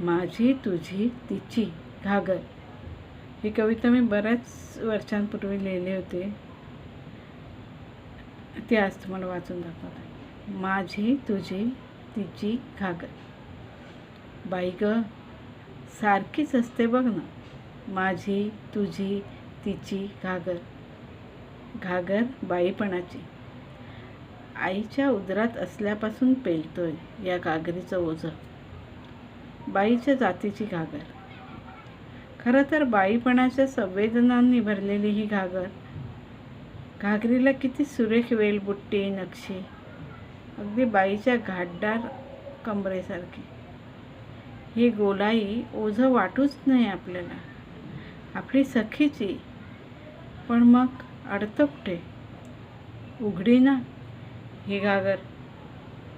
माझी तुझी तिची घागर. ही कविता मी बऱ्याच वर्षांपूर्वी लिहिली होती. ती आज तुम्हाला वाचून दाखवत. आहे माझी तुझी तिची घागर. बाई ग सारखीच असते बघ ना. माझी तुझी तिची घागर. घागर बाईपणाची. आईच्या उदरात असल्यापासून पेलतोय या घागरीचं ओझं. बाईच्या जातीची घागर. खरं तर बाईपणाच्या संवेदनांनी भरलेली ही घागर. घागरीला किती सुरेख वेलबुट्टी नक्षी. अगदी बाईच्या घाटदार कमरेसारखी. ही गोलाई ओझं वाटूच नाही आपल्याला. आपली सखीची. पण मग अडतं कुठे उघडी ना ही घागर.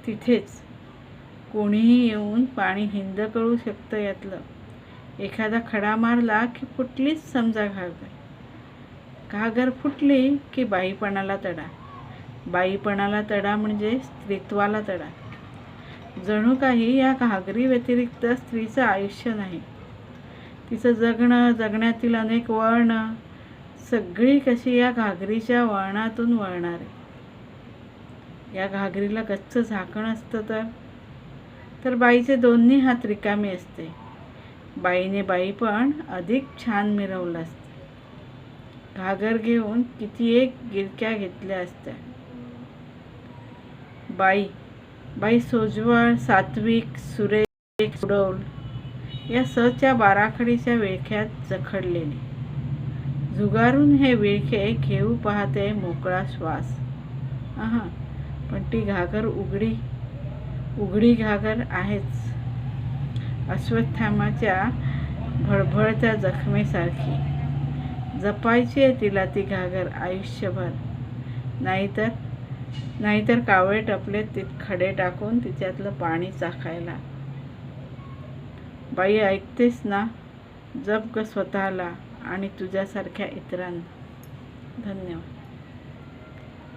तिथेच. कोणीही येऊन पाणी हिंद कळू शकतं यातलं. एखादा खडा मारला की फुटलीच समजा घागर. घागर फुटली की बाईपणाला तडा. बाईपणाला तडा म्हणजे स्त्रीत्वाला तडा. जणू काही या घागरी व्यतिरिक्त स्त्रीचं आयुष्य नाही. तिचं जगणं जगण्यातील अनेक वळणं सगळी कशी या घागरीच्या वळणातून वळणार. आहे या घागरीला गच्च झाकण असतं तर तर बाईचे दोन्ही हात रिकामे असते. बाईने बाई पण अधिक छान मिरवलं असते. घागर घेऊन किती एक गिरक्या घेतल्या असत्या. बाई बाई सोजवळ सात्विक सुरेख सुडौल या सच्या बाराखडीच्या विळख्यात जखडलेली. झुगारून हे विळखे घेऊ पाहते मोकळा श्वास. आहा पण ती घागर उघडी. उघडी घागर आहेच. अश्वत्थामाच्या भळभळत्या जखमेसारखी. जपायची आहे तिला ती घागर आयुष्यभर. नाहीतर नाहीतर कावळे टपले तित खडे टाकून तिच्यातलं पाणी चाखायला. बाई ऐकतेस ना? जप ग स्वतःला आणि तुझ्यासारख्या इतरांना. धन्यवाद.